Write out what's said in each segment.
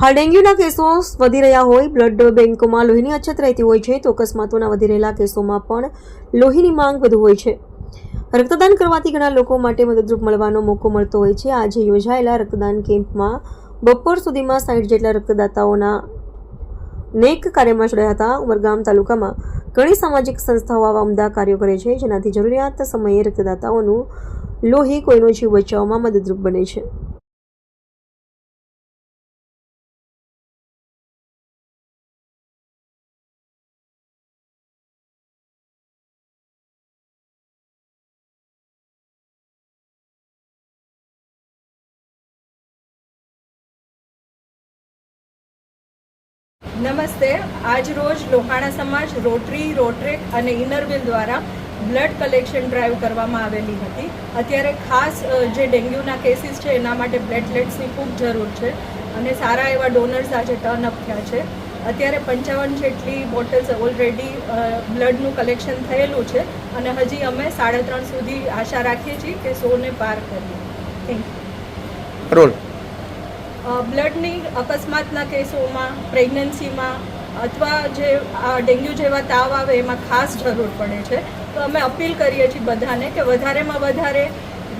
હાલ ડેન્ગ્યુના કેસો વધી રહ્યા હોય, બ્લડ બેંકોમાં લોહીની અછત રહેતી હોય છે, તો અકસ્માતોના વધી રહેલા કેસોમાં પણ લોહીની માંગ વધુ હોય છે. રક્તદાન કરવાથી ઘણા લોકો માટે મદદરૂપ મળવાનો મોકો મળતો હોય છે. આજે યોજાયેલા રક્તદાન કેમ્પમાં બપોર સુધીમાં સાઠ જેટલા રક્તદાતાઓના નેક કાર્યમાં જોડાયા હતા. ઉમરગામ તાલુકામાં ઘણી સામાજિક સંસ્થાઓ આવા ઉમદા કાર્યો કરે છે, જેનાથી જરૂરિયાત સમયે રક્તદાતાઓનું લોહી કોઈનો જીવ બચાવવામાં મદદરૂપ બને છે. નમસ્તે. આજ રોજ લોહાણા સમાજ રોટરી, રોટરેક અને ઇનરવિલ દ્વારા બ્લડ કલેક્શન ડ્રાઈવ કરવામાં આવેલી હતી. અત્યારે ખાસ જે ડેન્ગ્યુના કેસીસ છે, એના માટે પ્લેટલેટ્સની ખૂબ જરૂર છે અને સારા એવા ડોનર્સ આજે ટર્ન અપ થયા છે. અત્યારે પંચાવન જેટલી બોટલ્સ ઓલરેડી બ્લડનું કલેક્શન થયેલું છે અને હજી અમે સાડા ત્રણ સુધી આશા રાખીએ છીએ કે સોને પાર કરીએ. થેન્ક યુ બ્લડની અકસ્માતના કેસોમાં, પ્રેગ્નન્સીમાં અથવા જે આ ડેન્ગ્યુ જેવા તાવ આવે એમાં ખાસ જરૂર પડે છે. તો અમે અપીલ કરીએ છીએ બધાને કે વધારેમાં વધારે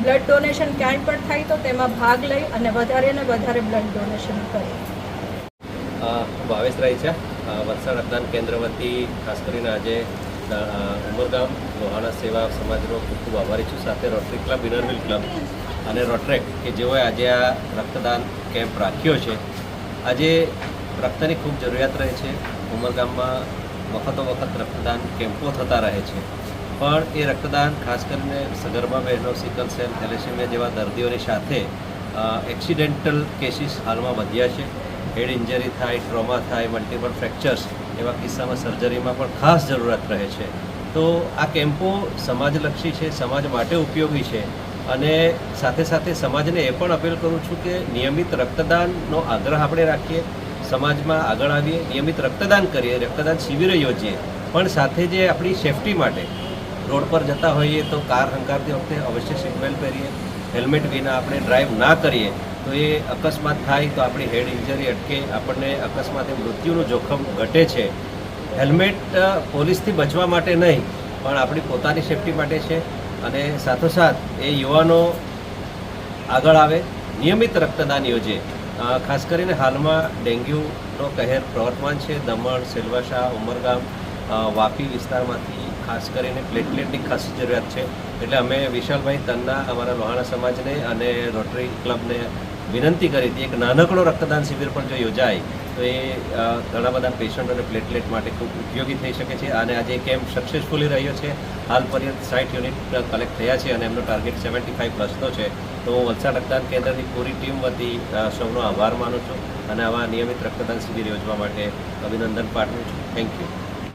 બ્લડ ડોનેશન ક્યાંય પણ થાય તો તેમાં ભાગ લઈ અને વધારે ને વધારે બ્લડ ડોનેશન કરે. ભાવેશ રાય છે. વલસાડ રક્તદાન કેન્દ્ર વતી ખાસ કરીને આજે ઉમરગામ લોહાણા સેવા સમાજનો ખૂબ ખૂબ આભારી છું. સાથે રોટરી ક્લબ ઇનરવિલ ક્લબ અને રોટ્રેક કે જેઓએ આજે આ રક્તદાન કેમ્પ રાખ્યો છે. આજે રક્તની ખૂબ જરૂરિયાત રહે છે. ઉમરગામમાં વખતો વખત રક્તદાન કેમ્પો થતા રહે છે. પણ એ રક્તદાન ખાસ કરીને સગર્ભા બહેનો, સિકલ સેલ, થેલેસેમિયા જેવા દર્દીઓની સાથે એક્સિડેન્ટલ કેસીસ હાલમાં વધ્યા છે. હેડ ઇન્જરી થાય, ટ્રોમા થાય, મલ્ટિપલ ફ્રેક્ચર્સ એવા કિસ્સામાં સર્જરીમાં પણ ખાસ જરૂરિયાત રહે છે. તો આ કેમ્પો સમાજલક્ષી છે, સમાજ માટે ઉપયોગી છે. અને સાથે સાથે સમાજને એ પણ અપીલ કરું છું કે નિયમિત રક્તદાનનો આગ્રહ આપણે રાખીએ, સમાજમાં આગળ આવીએ, નિયમિત રક્તદાન કરીએ, રક્તદાન શિબિરો યોજીએ. પણ સાથે જે આપણી સેફટી માટે રોડ પર જતા હોઈએ તો કાર હંકારતી વખતે અવશ્ય સીટબેલ્ટ પહેરીએ, હેલ્મેટ વિના આપણે ડ્રાઈવ ના કરીએ, તો એ અકસ્માત થાય તો આપણી હેડ ઇન્જરી અટકે, આપણને અકસ્માતે મૃત્યુનું જોખમ ઘટે છે. હેલ્મેટ પોલીસથી બચવા માટે નહીં, પણ આપણી પોતાની સેફટી માટે છે. અને સાથોસાથ એ યુવાનો આગળ આવે, નિયમિત રક્તદાન યોજે. ખાસ કરીને હાલમાં ડેન્ગ્યુનો કહેર પ્રવર્તમાન છે. દમણ, સિલવાસા, ઉમરગામ વાપી વિસ્તારમાંથી ખાસ કરીને પ્લેટલેટની ખાસ જરૂરિયાત છે. એટલે અમે વિશાલભાઈ તન્ના અમારા લોહાણા સમાજને અને રોટરી ક્લબને વિનંતી કરી હતી, એક નાનકડો રક્તદાન શિબિર પણ જો યોજાય તો એ ઘણા બધા પેશન્ટ અને પ્લેટલેટ માટે ખૂબ ઉપયોગી થઈ શકે છે અને આજે કેમ્પ સક્સેસફુલી રહ્યો છે. હાલ પર્યંત સાઠ યુનિટ કલેક્ટ થયા છે અને એમનો ટાર્ગેટ સેવન્ટી ફાઈવ પ્લસનો છે. તો હું વલસાડ રક્તદાન કેન્દ્રની પૂરી ટીમ વતી સૌનો આભાર માનું છું અને આવા નિયમિત રક્તદાન શિબિર યોજવા માટે અભિનંદન પાઠવું છું. Thank you